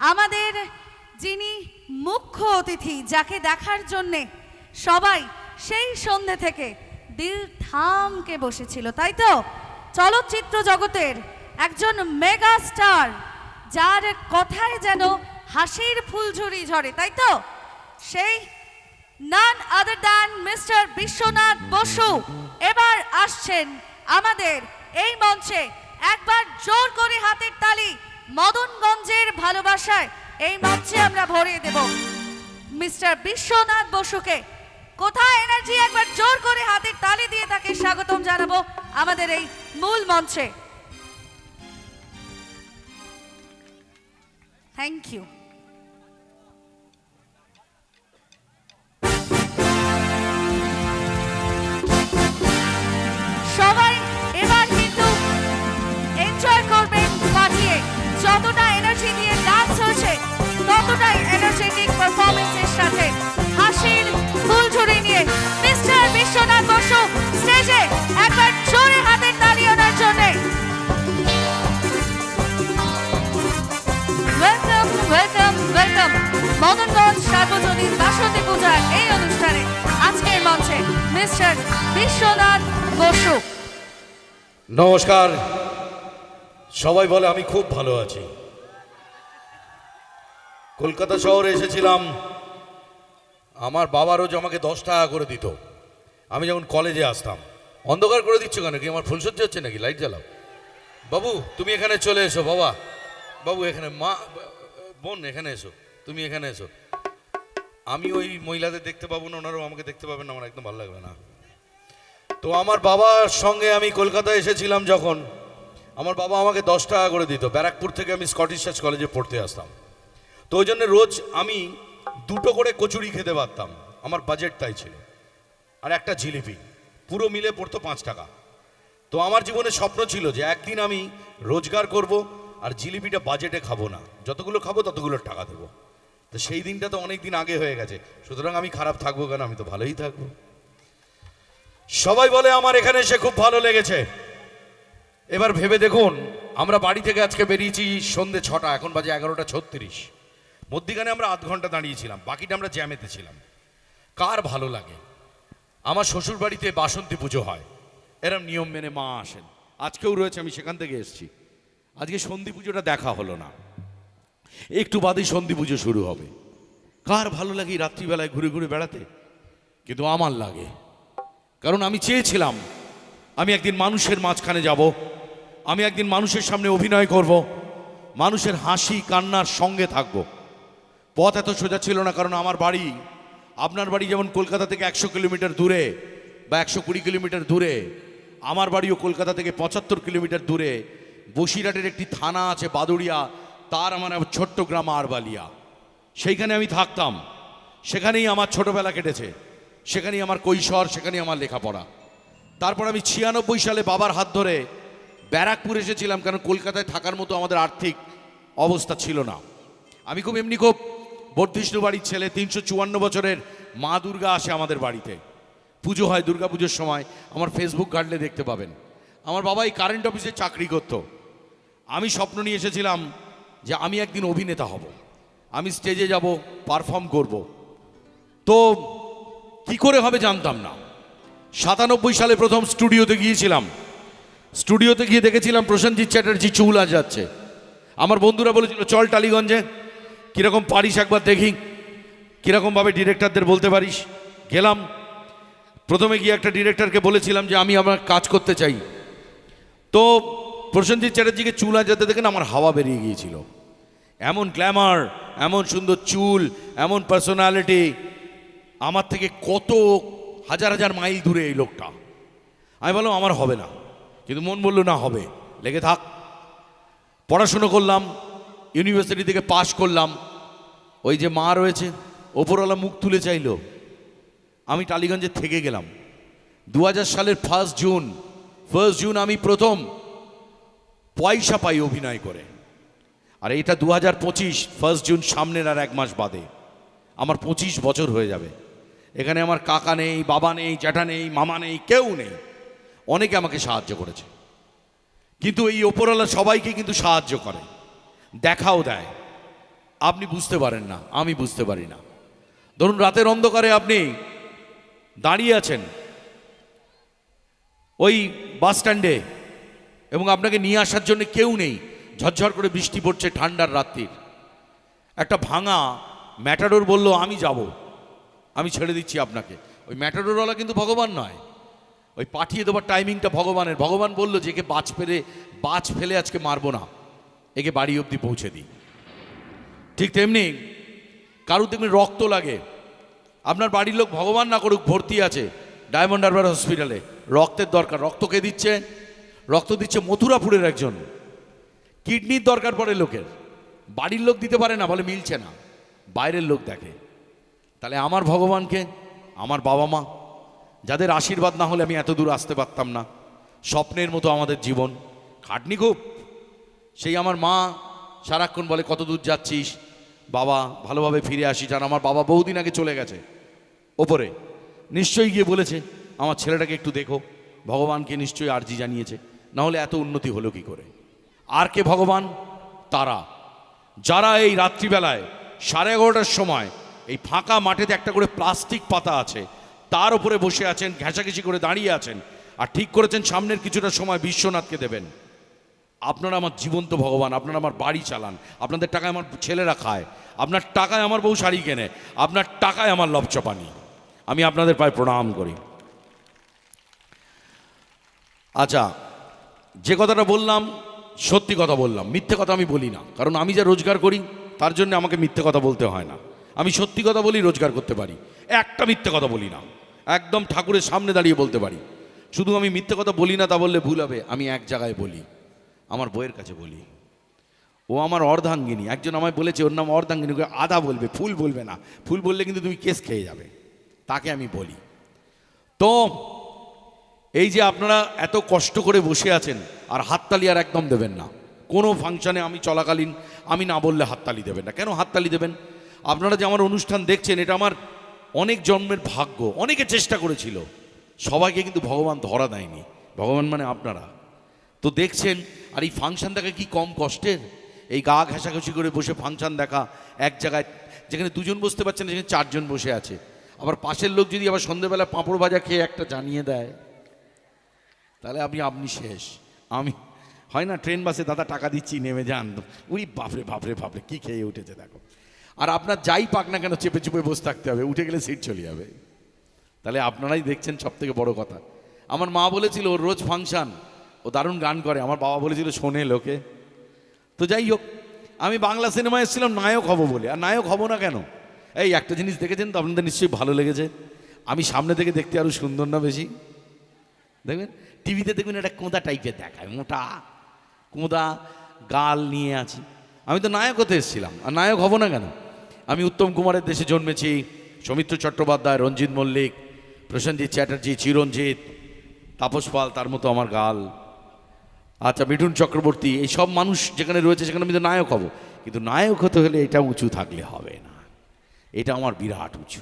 আমাদের যিনি মুখ্য অতিথি যাকে দেখার জন্যে সবাই সেই সন্ধে থেকে দিল থামকে বসেছিল, তাই তো? চলচ্চিত্র জগতের একজন মেগা স্টার, যার কথায় যেন হাসির ফুলঝুরি ঝরে, তাই তো? সেই none other than mister Biswanath Basu এবার আসছেন আমাদের এই মঞ্চে। একবার জোর করে হাতের তালি মদনগঞ্জের ভালোবাসায় এই মঞ্চে আমরা ভরিয়ে দেব। মিস্টার বিশ্বনাথ বসুকে কোথায় এনার্জি একবার জোর করে হাতের তালি দিয়ে তাকে স্বাগতম জানাব আমাদের এই মূল মঞ্চে। থ্যাংক ইউ সবাই মিস্টার বিশ্বনাথ বসু। নমস্কার। সবাই বলে আমি খুব ভালো আছি। কলকাতা শহরে এসেছিলাম। আমার বাবা রোজ আমাকে দশ টাকা করে দিত। আমি যখন কলেজে আসতাম। অন্ধকার করে দিচ্ছ কেন? কি আমার ফুলসজ্জা হচ্ছে নাকি? লাইট জ্বালাও। বাবু, তুমি এখানে চলে এসো, বাবা। বাবু, এখানে মা, বোন, এখানে এসো। তুমি এখানে এসো। আমি ওই মহিলাদের দেখতে পাবো না, ওনারাও আমাকে দেখতে পাবেন না, আমার একদম ভালো লাগবে না। তো আমার বাবার সঙ্গে আমি কলকাতায় এসেছিলাম যখন, আমার বাবা আমাকে দশ টাকা করে দিত। ব্যারাকপুর থেকে আমি স্কটিশ চার্চ কলেজে পড়তে আসতাম। তো ওই জন্য রোজ আমি দুটো করে কচুরি খেতে পারতাম, আমার বাজেট তাই ছিল। আর একটা জিলিপি, পুরো মিলে পড়তো পাঁচ টাকা। তো আমার জীবনে স্বপ্ন ছিল যে একদিন আমি রোজগার করব আর জিলিপিটা বাজেটে খাব না। যতগুলো খাব ততগুলো টাকা দেবো। তো সেই দিনটা তো অনেক দিন আগে হয়ে গেছে। সুতরাং আমি খারাপ থাকব কেন? আমি তো ভালোই থাকব। সবাই বলে, আমার এখানে এসে খুব ভালো লেগেছে। এবার ভেবে দেখুন, আমরা বাড়ি থেকে আজকে বেরিয়েছি সন্ধে ছটা, এখন বাজে এগারোটা ছত্রিশ। মধ্যিখানে আমরা আধ ঘণ্টা দাঁড়িয়েছিলাম, বাকিটা আমরা জ্যামেতে ছিলাম। কার ভালো লাগে? আমার শ্বশুর বাড়িতে বাসন্তী পুজো হয়। এরম নিয়ম মেনে মা আসেন। আজকেও রয়েছে, আমি সেখান থেকে এসেছি। আজকে সন্ধি পুজোটা দেখা হলো না। একটু বাদেই সন্ধি পুজো শুরু হবে। কার ভালো লাগে রাত্রিবেলায় ঘুরে ঘুরে বেড়াতে? কিন্তু আমার লাগে। কারণ আমি চেয়েছিলাম, আমি একদিন মানুষের মাঝখানে যাব, আমি একদিন মানুষের সামনে অভিনয় করব, মানুষের হাসি, কান্নার সঙ্গে থাকব। পথ এত সোজা ছিল না, কারণ আমার বাড়ি, আপনার বাড়ি যেমন কলকাতা থেকে একশো কিলোমিটার দূরে বা একশো কুড়ি কিলোমিটার দূরে, আমার বাড়িও কলকাতা থেকে পঁচাত্তর কিলোমিটার দূরে, বসিরহাটের একটি থানা আছে, বাদুড়িয়া তার আমার ছোট্ট গ্রাম আরবালিয়া। সেইখানে আমি থাকতাম। সেখানেই আমার ছোটবেলা কেটেছে। সেখানেই আমার কৈশোর, সেখানেই আমার লেখাপড়া। তারপর আমি ছিয়ানব্বই সালে বাবার হাত ধরে ব্যারাকপুর এসেছিলাম কারণ কলকাতায় থাকার মতো আমাদের আর্থিক অবস্থা ছিল না। আমি খুব এমনি খুব বর্ধিষ্ণু বাড়ির ছেলে, তিনশো চুয়ান্ন বছরের মা দুর্গা আসে আমাদের বাড়িতে। পুজো হয় দুর্গা পুজোর সময়। আমার ফেসবুক ঘাটলে দেখতে পাবেন। আমার বাবা এই কারেন্ট অফিসে চাকরি করত। আমি স্বপ্ন নিয়ে এসেছিলাম যে আমি একদিন অভিনেতা হব। আমি স্টেজে যাব পারফর্ম করব। তো কি করে হবে জানতাম না। সাতানব্বই সালে প্রথম স্টুডিওতে গিয়েছিলাম। স্টুডিওতে গিয়ে দেখেছিলাম প্রসেনজিৎ চ্যাটার্জি চুল আজ যাচ্ছে আমার বন্ধুরা বলেছিল, চল টালিগঞ্জে, কীরকম পারিস একবার দেখি। কীরকমভাবে ডিরেক্টরদের বলতে পারিস? গেলাম। প্রথমে গিয়ে একটা ডিরেক্টরকে বলেছিলাম যে, আমি আমার কাজ করতে চাই। তো প্রসেনজিৎ চ্যাটার্জিকে চুল আজাতে দেখেন আমার হাওয়া বেরিয়ে গিয়েছিল। এমন গ্ল্যামার এমন সুন্দর চুল, এমন পার্সোনালিটি আমার থেকে কত হাজার হাজার মাইল দূরে এই লোকটা। আমি বললাম, আমার হবে না। কিন্তু মন বলল, না, হবে। লেগে থাক। পড়াশুনো করলাম ইউনিভার্সিটি থেকে পাশ করলাম। ওই যে মা রয়েছে, ওপরওয়ালা মুখ তুলে চাইলো। আমি টালিগঞ্জে থেকে গেলাম। দু হাজার সালের ফার্স্ট জুন ফার্স্ট জুন আমি প্রথম পয়সা পাই অভিনয় করে। আর এটা দু হাজার পঁচিশ ফার্স্ট জুন সামনের আর এক মাস বাদে। আমার পঁচিশ বছর হয়ে যাবে। এখানে আমার কাকা নেই, বাবা নেই, জ্যাঠা নেই, মামা নেই, কেউ নেই। অনেকে আমাকে সাহায্য করেছে। কিন্তু এই ওপরওয়ালা সবাইকে কিন্তু সাহায্য করে। দেখাও দেয়। আপনি বুঝতে পারেন না, আমি বুঝতে পারি না। ধরুন রাতের অন্ধকারে আপনি দাঁড়িয়ে আছেন। ওই বাস স্ট্যান্ডে এবং আপনাকে নিয়ে আসার জন্য কেউ নেই। ঝরঝর করে বৃষ্টি পড়ছে ঠান্ডার রাত্রির। একটা ভাঙা ম্যাটাডোর বলল, আমি যাব। আমি ছেড়ে দিচ্ছি আপনাকে। ওই ম্যাটাডোরওয়ালা কিন্তু ভগবান নয়। ওই পাঠিয়ে দেওয়ার টাইমিংটা ভগবানের। ভগবান বলল, যে একে বাজ ফেলে বাজ ফেলে আজকে মারবো না। একে বাড়ি অবধি পৌঁছে দিই। ঠিক তেমনি কারুর তেমনি রক্ত লাগে। আপনার বাড়ির লোক ভগবান না করুক, ভর্তি আছে ডায়মন্ড হারবার হসপিটালে। রক্তের দরকার। রক্ত কে দিচ্ছে? রক্ত দিচ্ছে মথুরাপুরের একজন। কিডনির দরকার পড়ে লোকের। বাড়ির লোক দিতে পারে না, বলে মিলছে না। বাইরের লোক দেখে। তাহলে আমার ভগবানকে, আমার বাবা মা, যাদের আশীর্বাদ না হলে আমি এত দূর আসতে পারতাম না। স্বপ্নের মতো আমাদের জীবন। খাটনি খুব। সেই আমার মা সারাক্ষণ বলে, কত দূর যাচ্ছিস? বাবা, ভালোভাবে ফিরে আসিস। আর আমার বাবা বহুদিন আগে চলে গেছে ওপরে। নিশ্চয়ই গিয়ে বলেছে, আমার ছেলেটাকে একটু দেখো। ভগবানকে নিশ্চয়ই আর্জি জানিয়েছে। না হলে এত উন্নতি হলো কি করে? আর কে ভগবান? তারা। যারা এই রাত্রিবেলায় সাড়ে এগারোটার সময় এই ফাঁকা মাঠেতে একটা করে প্লাস্টিক পাতা আছে, তার উপরে বসে আছেন ঘেঁষাঘেঁষি করে দাঁড়িয়ে আছেন, আর ঠিক করেছেন সামনের কিছুটা সময় বিশ্বনাথকে দেবেন। আপনারা আমার জীবন্ত ভগবান, আপনারা আমার বাড়ি চালান, আপনাদের টাকায় আমার ছেলেরা খায়, আপনার টাকায় আমার বউ শাড়ি কেনে, আপনার টাকায় আমার লবচপানি আমি আপনাদের পায়ে প্রণাম করি। আচ্ছা যে কথাটা বললাম, সত্যি কথা বললাম, মিথ্যে কথা আমি বলি না। কারণ আমি যা রোজগার করি, তার জন্য আমাকে মিথ্যে কথা বলতে হয় না। আমি সত্যি কথা বলি, রোজগার করতে পারি। একটা মিথ্যে কথা বলি না। একদম ঠাকুরের সামনে দাঁড়িয়ে বলতে পারি। শুধু আমি মিথ্যে কথা বলি না তা বললে ভুল হবে, আমি এক জায়গায় বলি। আমার বইয়ের কাছে বলি। ও আমার অর্ধাঙ্গিনী। একজন আমায় বলেছে, ওর নাম অর্ধাঙ্গিনী। আধা বলবে, ফুল বলবে না। ফুল বললে কিন্তু তুমি কেস খেয়ে যাবে। তাকে আমি বলি। তো এই যে আপনারা এত কষ্ট করে বসে আছেন, আর হাততালি আর একদম দেবেন না। কোনো ফাংশনে আমি চলাকালীন, আমি না বললে হাততালি দেবেন না। কেন হাততালি দেবেন? আপনারা যে আমার অনুষ্ঠান দেখছেন, এটা আমার অনেক জন্মের ভাগ্য, অনেকে চেষ্টা করেছিল। সবাইকে কিন্তু ভগবান ধরা দেয়নি। ভগবান মানে আপনারা। তো দেখছেন, আর এই ফাংশন দেখা কি কম কষ্টের? এই গা ঘেঁষাঘেঁষি করে বসে ফাংশন দেখা, এক জায়গায় যেখানে দুজন বসতে পারছেন সেখানে চারজন বসে আছে। আবার পাশের লোক যদি আবার সন্ধ্যেবেলা পাঁপড় ভাজা খেয়ে একটা জানিয়ে দেয়। তাহলে আপনি আপনি শেষ। আমি, হয় না, ট্রেন বাসে দাদা টাকা দিচ্ছি, নেমে যান। উনি বাপরে বাপরে বাপরে, কি খেয়ে উঠেছে দেখো। আর আপনার যাই পাক না কেন, চেপে চেপে বসে থাকতে হবে, উঠে গেলে সিট চলে যাবে। তাহলে আপনারাই দেখছেন সব থেকে বড় কথা। আমার মা বলেছিল, ওর রোজ ফাংশন। ও দারুণ গান করে। আমার বাবা বলেছিল, শোনে লোকে। তো যাই হোক, আমি বাংলা সিনেমায় এসেছিলাম, নায়ক হব বলে। আর নায়ক হব না কেন? এই একটা জিনিস দেখেছেন তো, আপনাদের নিশ্চয়ই ভালো লেগেছে। আমি সামনে থেকে দেখতে আরও সুন্দর না বেশি? দেখবেন? টিভিতে দেখবেন একটা কোঁদা টাইপের দেখায়, মোটা কোঁদা গাল নিয়ে আছি। আমি তো নায়ক হতে এসেছিলাম, আর নায়ক হব না কেন? আমি উত্তম কুমারের দেশে জন্মেছি, সৌমিত্র চট্টোপাধ্যায়, রঞ্জিত মল্লিক, প্রসেনজিৎ চ্যাটার্জি, চিরঞ্জিত, তাপস পাল, তার মতো আমার গাল। আচ্ছা মিঠুন চক্রবর্তী, এই সব মানুষ যেখানে রয়েছে সেখানে আমি তো নায়ক হব। কিন্তু নায়ক হতে হলে এটা উঁচু থাকলে হবে না। এটা আমার বিরাট উঁচু।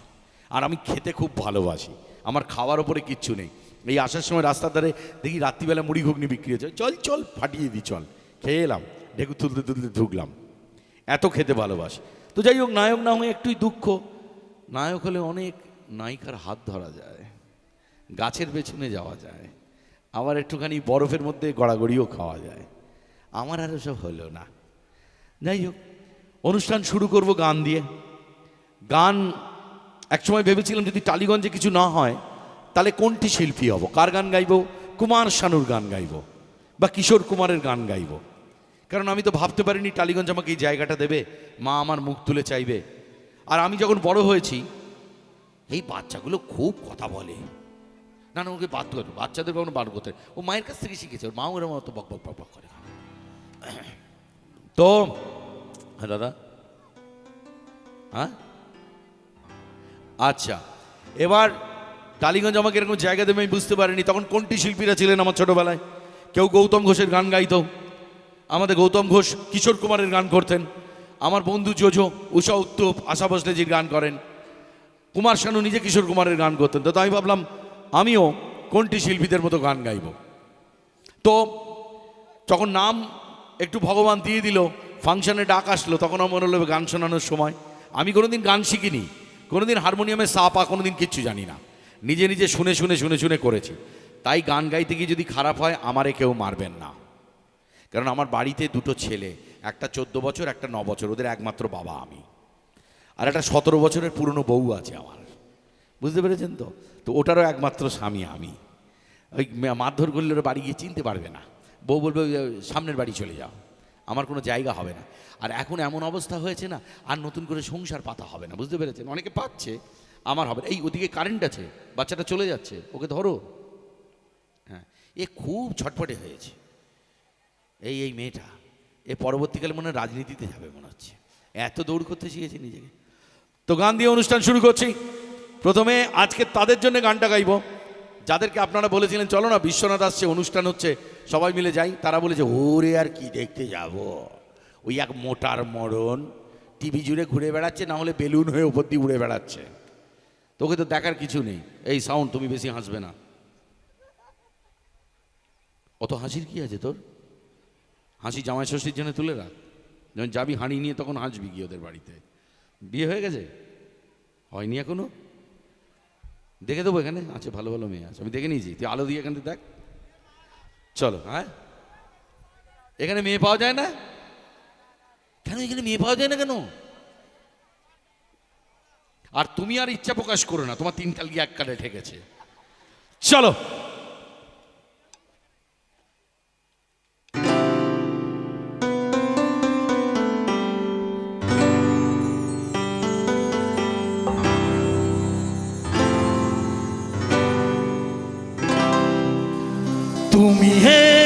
আর আমি খেতে খুব ভালোবাসি। আমার খাওয়ার ওপরে কিচ্ছু নেই। এই আসার সময় রাস্তার ধারে দেখি রাত্রিবেলা মুড়ি ঘুগনি বিক্রি হচ্ছে। চল চল, ফাটিয়ে দিই, চল। খেয়ে এলাম ঢেকু তুলতে তুলতে ঢুকলাম। এত খেতে ভালোবাসি। তো যাই হোক, নায়ক না হয়ে একটুই দুঃখ। নায়ক হলে অনেক নায়িকার হাত ধরা যায়। গাছের পেছনে যাওয়া যায়। আবার একটুখানি বরফের মধ্যে গড়াগড়িও খাওয়া যায়। আমার আর সব হলো না। যাই হোক, অনুষ্ঠান শুরু করব গান দিয়ে। গান একসময় ভেবেছিলাম যদি টালিগঞ্জে কিছু না হয় তাহলে কোনটি শিল্পী হব? কার গান গাইব? কুমার শানুর গান গাইব বা কিশোর কুমারের গান গাইব? কারণ আমি তো ভাবতে পারিনি টালিগঞ্জ আমাকে এই জায়গাটা দেবে, মা আমার মুখ তুলে চাইবে। আর আমি যখন বড় হয়েছি, এই বাচ্চাগুলো খুব কথা বলে। না না, ওকে বাদ করো, বাচ্চাদের কখনো বার করতে ও মায়ের কাছ থেকে শিখেছে, ওর মা ওরম মতো বক বক বক বক করে তো হ্যাঁ দাদা? হ্যাঁ? আচ্ছা এবার টালিগঞ্জ আমাকে এরকম জায়গা দেবে, আমি বুঝতে পারিনি। তখন কোনটি শিল্পীরা ছিলেন আমার ছোটবেলায়। কেউ গৌতম ঘোষের গান গাইত। আমাদের গৌতম ঘোষ কিশোর কুমারের গান করতেন। আমার বন্ধু জোজো, উষা উত্তপ, আশা ভোসলেজির গান করেন। কুমার শানু নিজে কিশোর কুমারের গান করতেন। তো আমি ভাবলাম, আমিও কোনটি শিল্পীদের মতো গান গাইব। তো যখন নাম একটু ভগবান দিয়ে দিল, ফাংশনে ডাক আসলো, তখন আমার মনে হলো গান শোনানোর সময়। আমি কোনোদিন গান শিখিনি। কোনোদিন হারমোনিয়ামে সাপা, কোনোদিন কিচ্ছু জানি না। নিজে নিজে শুনে শুনে শুনে শুনে করেছি। তাই গান গাইতে গিয়ে যদি খারাপ হয় আমারে কেউ মারবেন না। কারণ আমার বাড়িতে দুটো ছেলে একটা চোদ্দ বছর একটা ন বছর ওদের একমাত্র বাবা আমি। আর একটা সতেরো বছরের পুরনো বউ আছে আমার। বুঝতে পেরেছেন তো? তো ওটারও একমাত্র স্বামী আমি। ওই মারধর করলে ওরা বাড়ি গিয়ে চিনতে পারবে না। বউ বলবে "ওই, ওই, সামনের বাড়ি চলে যাও। আমার কোনো জায়গা হবে না। আর এখন এমন অবস্থা হয়েছে না আর নতুন করে সংসার পাতা হবে না। বুঝতে পেরেছেন? অনেকে পাচ্ছে আমার হবে। এই ওদিকে কারেন্ট আছে, বাচ্চাটা চলে যাচ্ছে, ওকে ধরো। হ্যাঁ এ খুব ছটফটে হয়েছে। এই এই মেয়েটা, এ পরবর্তীকালে মনে হয় রাজনীতিতে যাবে মনে হচ্ছে। এত দৌড় করতে শিখেছে নিজেকে। তো গান দিয়ে অনুষ্ঠান শুরু করছি। প্রথমে আজকে তাদের জন্য গানটা গাইব। যাদেরকে আপনারা বলেছিলেন, চলো না, বিশ্বনাথ আসছে, অনুষ্ঠান হচ্ছে, সবাই মিলে যাই। তারা বলেছে, ওরে, আর কি দেখতে যাব? ওই এক মোটার মরণ, টিভি জুড়ে ঘুরে বেড়াচ্ছে, না হলে বেলুন হয়ে ওপর দিয়ে উড়ে বেড়াচ্ছে। তোকে তো দেখার কিছু নেই। এই সাউন্ড তুমি বেশি হাসবে না। অত হাসির কি আছে তোর? হাসি জামাই ষষ্ঠীর জন্য তুলে রাখ। যখন যাবি হাঁড়ি নিয়ে তখন হাসবি গিয়ে ওদের বাড়িতে। বিয়ে হয়ে গেছে? হয়নি এখনও? দেখে দেবো এখানে। আছে ভালো ভালো মেয়ে আছে। আমি দেখে নিয়েছি। তুই আলো দিয়ে এখানে দেখ। চলো হ্যাঁ? এখানে মেয়ে পাওয়া যায় না? কেন এখানে মেয়ে পাওয়া যায় না কেন? আর তুমি আর ইচ্ছা প্রকাশ করো না, তোমার তিন কাল গিয়ে এক কালে ঠেকেছে। চলো। তুমি হেলে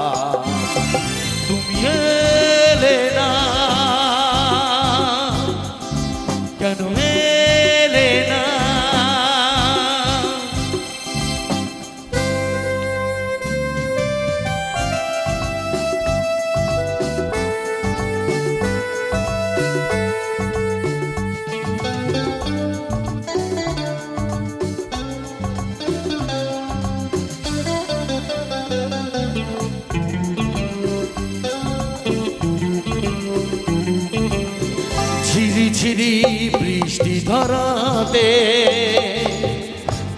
ঝিরি বৃষ্টি ধরাতে,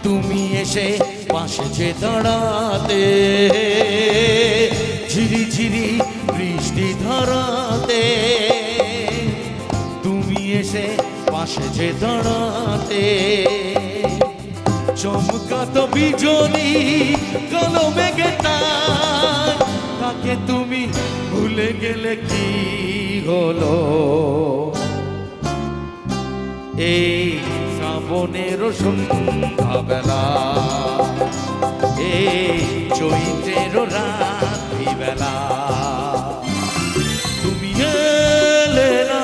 তুমি এসে পাশে যে দাঁড়াতে। ঝিরি ঝিরি বৃষ্টি ধরাতে, তুমি এসে পাশে যে দাঁড়াতে। চমকাত বিজলি, কালো মেঘে তাকে তুমি ভুলে গেলে কি হলো? এই শ্রাবণের সন্ধ্যাবেলা এই চৈত্রের রাত্রিবেলা তুমি এলে না।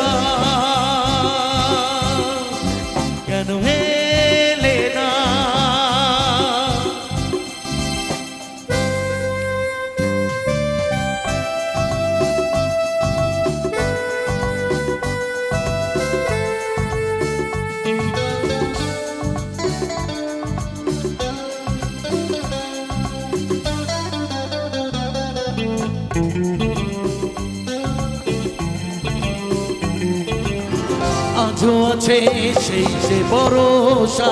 কেন এলে না? আজও আছে সেই যে ভরসা।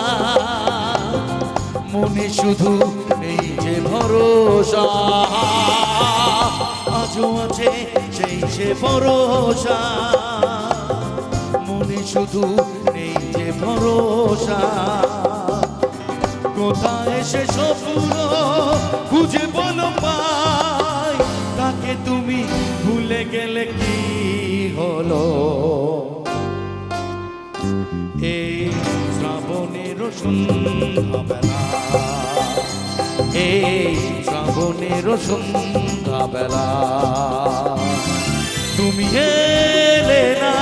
মনে শুধু এই যে ভরসা। আজও আছে সেই যে ভরসা। মনে শুধু নেই যে ভরসা। কোথায় সে স্বপ্ন খুঁজে বলো পাই, তাকে তুমি ভুলে গেলে কি হলো? এই শ্রাবণের সন্ধ্যাবেলা এই শ্রাবণের সন্ধ্যাবেলা তুমি এলে না